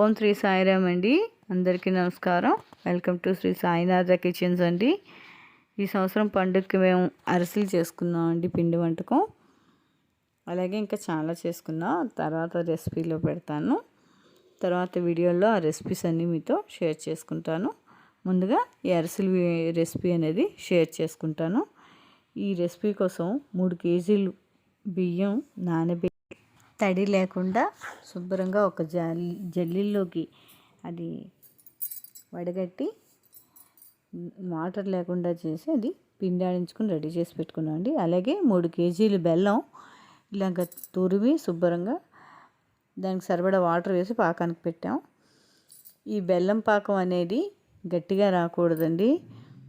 ఓం శ్రీ సాయిరామ్ అండి. అందరికీ నమస్కారం. Welcome to Shri Sainatha kitchens అండి. ఈ సంవత్సరం పండుగకి మేము అరిసెలు చేసుకున్నామండి పిండి వంటకం. అలాగే ఇంకా చాలా చేసుకున్నాం. తర్వాత రెసిపీలో పెడతాను. తర్వాత వీడియోలో ఆ రెసిపీస్ అన్నీ మీతో షేర్ చేసుకుంటాను. ముందుగా ఈ అరిసెలు రెసిపీ అనేది షేర్ చేసుకుంటాను. ఈ రెసిపీ కోసం మూడు కేజీలు బియ్యం నానబెట్టి తడి లేకుండా శుభ్రంగా ఒక జల్లి జల్లీల్లోకి అది వడగట్టి వాటర్ లేకుండా చేసి అది పిండి ఆడించుకుని రెడీ చేసి పెట్టుకున్నాం అండి. అలాగే మూడు కేజీలు బెల్లం ఇలాగ తురిమి శుభ్రంగా దానికి సరిపడా వాటర్ వేసి పాకానికి పెట్టాం. ఈ బెల్లం పాకం అనేది గట్టిగా రాకూడదండి.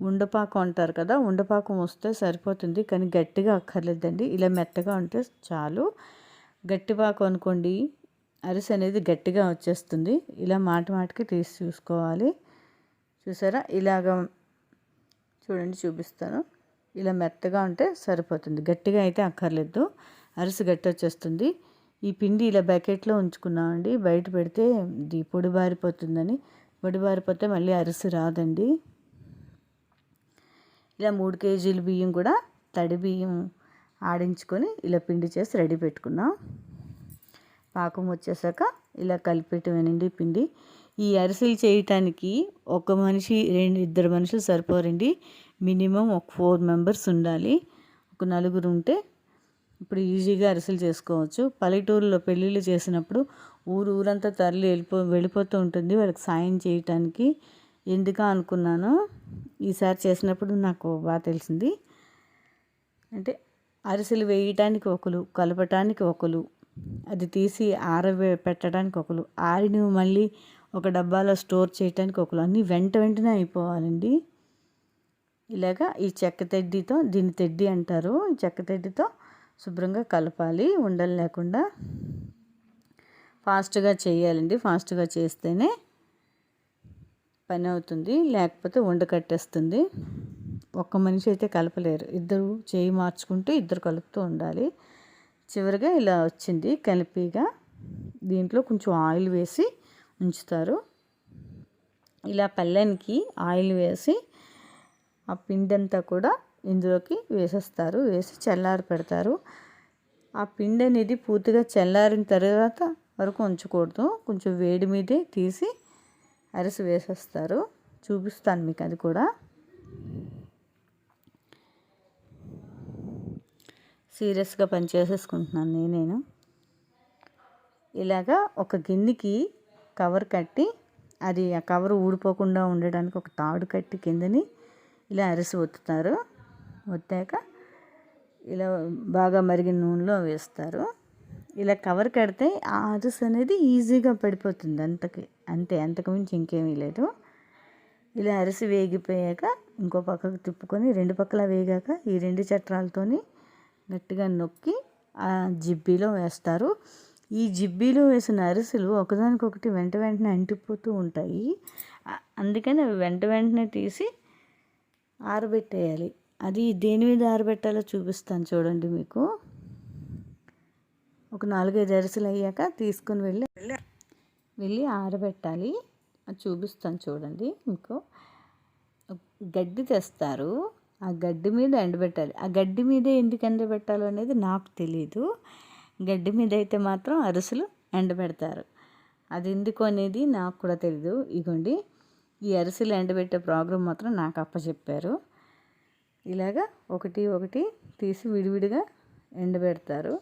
ఉండపాకం అంటారు కదా ఉండపాకం వస్తే సరిపోతుంది కానీ గట్టిగా అక్కర్లేదండి. ఇలా మెత్తగా ఉంటే చాలు. గట్టిపాకు అనుకోండి అరిసె అనేది గట్టిగా వచ్చేస్తుంది. ఇలా మాట మాటకి తీసి చూసుకోవాలి. చూసారా? ఇలాగ చూడండి చూపిస్తాను. ఇలా మెత్తగా ఉంటే సరిపోతుంది. గట్టిగా అయితే అక్కర్లేదు. అరిసె గట్టి వచ్చేస్తుంది. ఈ పిండి ఇలా బకెట్లో ఉంచుకున్నామండి. బయట పెడితే ఇది పొడి బారిపోతుందని. పొడి బారిపోతే మళ్ళీ అరిసె రాదండి. ఇలా మూడు కేజీలు బియ్యం కూడా తడి బియ్యం ఆడించుకొని ఇలా పిండి చేసి రెడీ పెట్టుకున్నాం. పాకం వచ్చేసాక ఇలా కలిపెట్టమేనండి పిండి. ఈ అరిసెలు చేయటానికి ఒక మనిషి రెండు ఇద్దరు మనుషులు సరిపోరండి. మినిమం ఒక ఫోర్ మెంబర్స్ ఉండాలి. ఒక నలుగురు ఉంటే ఇప్పుడు ఈజీగా అరిసెలు చేసుకోవచ్చు. పల్లెటూరులో పెళ్ళిళ్ళు చేసినప్పుడు ఊరు ఊరంతా తరలి వెళ్ళిపో వెళ్ళిపోతూ ఉంటుంది వాళ్ళకి సాయం చేయటానికి. ఎందుకు అనుకున్నాను? ఈసారి చేసినప్పుడు నాకు బాగా తెలిసింది. అంటే అరిసెలు వేయటానికి ఒకరు కలపటానికి ఒకరు అది తీసి ఆరవే పెట్టడానికి ఒకరు. ఆరిని మళ్ళీ ఒక డబ్బాలో స్టోర్ చేయడానికి ఒకరు. అన్నీ వెంట వెంటనే అయిపోవాలండి. ఇలాగా ఈ చెక్క తెడ్డితో దీన్ని తెడ్డి అంటారు. ఈ చెక్క తెడ్డితో శుభ్రంగా కలపాలి. ఉండలు లేకుండా ఫాస్ట్గా చేయాలండి. ఫాస్ట్గా చేస్తేనే పని అవుతుంది లేకపోతే ఉండ కట్టేస్తుంది. ఒక్క మనిషి అయితే కలపలేరు. ఇద్దరు చేయి మార్చుకుంటూ ఇద్దరు కలుపుతూ ఉండాలి. చివరిగా ఇలా వచ్చింది కలిపిగా. దీంట్లో కొంచెం ఆయిల్ వేసి ఉంచుతారు. ఇలా పల్లెనికి ఆయిల్ వేసి ఆ పిండంతా కూడా ఇందులోకి వేసేస్తారు. వేసి చల్లారి పెడతారు. ఆ పిండి అనేది పూర్తిగా చల్లారిన తర్వాత వరకు ఉంచకూడదు. కొంచెం వేడి మీదే తీసి అరిసి వేసేస్తారు. చూపిస్తాను మీకు అది కూడా. సీరియస్గా పని చేసేసుకుంటున్నాను నేనేను. ఇలాగా ఒక గిన్నెకి కవర్ కట్టి అది ఆ కవర్ ఊడిపోకుండా ఉండడానికి ఒక తాడు కట్టి కిందని ఇలా అరిసి ఒత్తుతారు. ఒత్తాక ఇలా బాగా మరిగిన నూనెలో వేస్తారు. ఇలా కవర్ కడితే ఆ అరిసి అనేది ఈజీగా పడిపోతుంది అంతకి అంతే అంతకుమించి ఇంకేమీ లేదు. ఇలా అరిసి వేగిపోయాక ఇంకో పక్కకు తిప్పుకొని రెండు పక్కల వేగాక ఈ రెండు చట్రాలతోని గట్టిగా నొక్కి ఆ జిబ్బీలో వేస్తారు. ఈ జిబ్బీలో వేసిన అరిసెలు ఒకదానికొకటి వెంట వెంటనే అంటిపోతూ ఉంటాయి. అందుకని అవి వెంట వెంటనే తీసి ఆరబెట్టేయాలి. అది దేని మీద ఆరబెట్టాలో చూపిస్తాను చూడండి మీకు. ఒక నాలుగైదు అరిసెలు అయ్యాక తీసుకుని వెళ్ళి వెళ్ళి ఆరబెట్టాలి. అది చూపిస్తాను చూడండి మీకు. గడ్డి తెస్తారు. ఆ గడ్డి మీద ఎండబెట్టాలి. ఆ గడ్డి మీదే ఎందుకు ఎండబెట్టాలో అనేది నాకు తెలియదు గడ్డి మీద అయితే మాత్రం అరిసెలు ఎండబెడతారు. అది ఎందుకు అనేది నాకు కూడా తెలీదు. ఇగోండి ఈ అరిసెలు ఎండబెట్టే ప్రోగ్రాం మాత్రం నాకు అప్పచెప్పారు. ఇలాగా ఒకటి ఒకటి తీసి విడివిడిగా ఎండబెడతారు.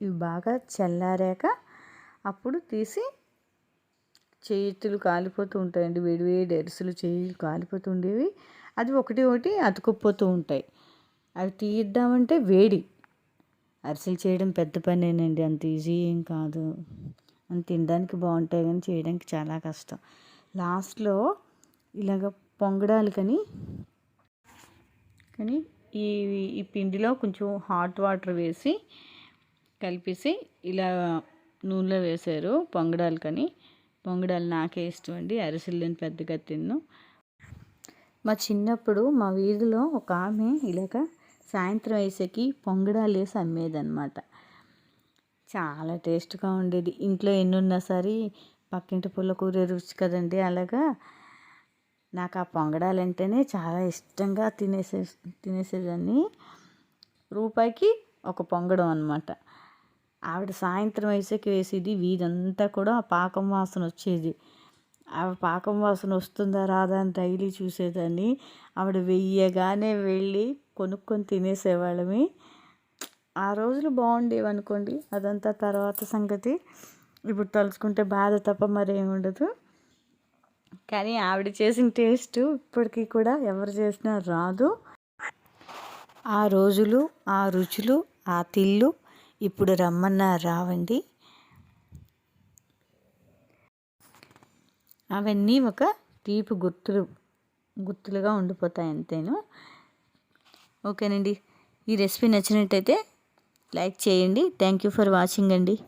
ఇవి బాగా చల్లారాక అప్పుడు తీసి చేతులు కాలిపోతూ ఉంటాయండి. వేడి వేడి అరిసెలు చేతులు కాలిపోతుండేవి అది ఒకటి ఒకటి అతుకుపోతూ ఉంటాయి. అవి తీద్దామంటే వేడి. అరిసెలు చేయడం పెద్ద పనేనండి. అంత ఈజీ ఏం కాదు. అని తినడానికి బాగుంటాయి కానీ చేయడానికి చాలా కష్టం. లాస్ట్లో ఇలాగ పొంగడాలు కానీ కానీ ఈ ఈ పిండిలో కొంచెం హాట్ వాటర్ వేసి కలిపేసి ఇలా నూనెలో వేశారు పొంగడాలు కానీ. పొంగడాలు నాకే ఇష్టం అండి. అరిసెలు నేను పెద్దగా తిన్ను. మా చిన్నప్పుడు మా వీధిలో ఒక ఆమె ఇలాగ సాయంత్రం వేసేకి పొంగడాలు వేసి అమ్మేదన్నమాట. చాలా టేస్ట్గా ఉండేది. ఇంట్లో ఎన్ని ఉన్నా సరే పక్కింటి పుల్ల కూర రుచి కదండి అలాగా. నాకు ఆ పొంగడాలంటేనే చాలా ఇష్టంగా తినేసే తినేసేదాన్ని. రూపాయికి ఒక పొంగడం అనమాట ఆవిడ సాయంత్రం వేసేకి వేసేది వీధంతా కూడా ఆ పాకం వాసన వచ్చేది. ఆ పాకం వాసన వస్తుందా రాదా అని డైలీ చూసేదాన్ని. ఆవిడ వెయ్యగానే వెళ్ళి కొనుక్కొని తినేసేవాళ్ళమి. ఆ రోజులు బాగుండేవి అనుకోండి. అదంతా తర్వాత సంగతి. ఇప్పుడు తలుచుకుంటే బాధ తప్ప మరేమి ఉండదు. కానీ ఆవిడ చేసిన టేస్ట్ ఇప్పటికీ కూడా ఎవరు చేసినా రాదు. ఆ రోజులు ఆ రుచులు ఆ తిల్లు ఇప్పుడు రమ్మన్నా రావండి. అవన్నీ ఒక తీపి గుర్తులు గుర్తులుగా ఉండిపోతాయి అంతేను. ఓకేనండి. ఈ రెసిపీ నచ్చినట్టయితే లైక్ చేయండి. థ్యాంక్ యూ ఫర్ వాచింగ్ అండి.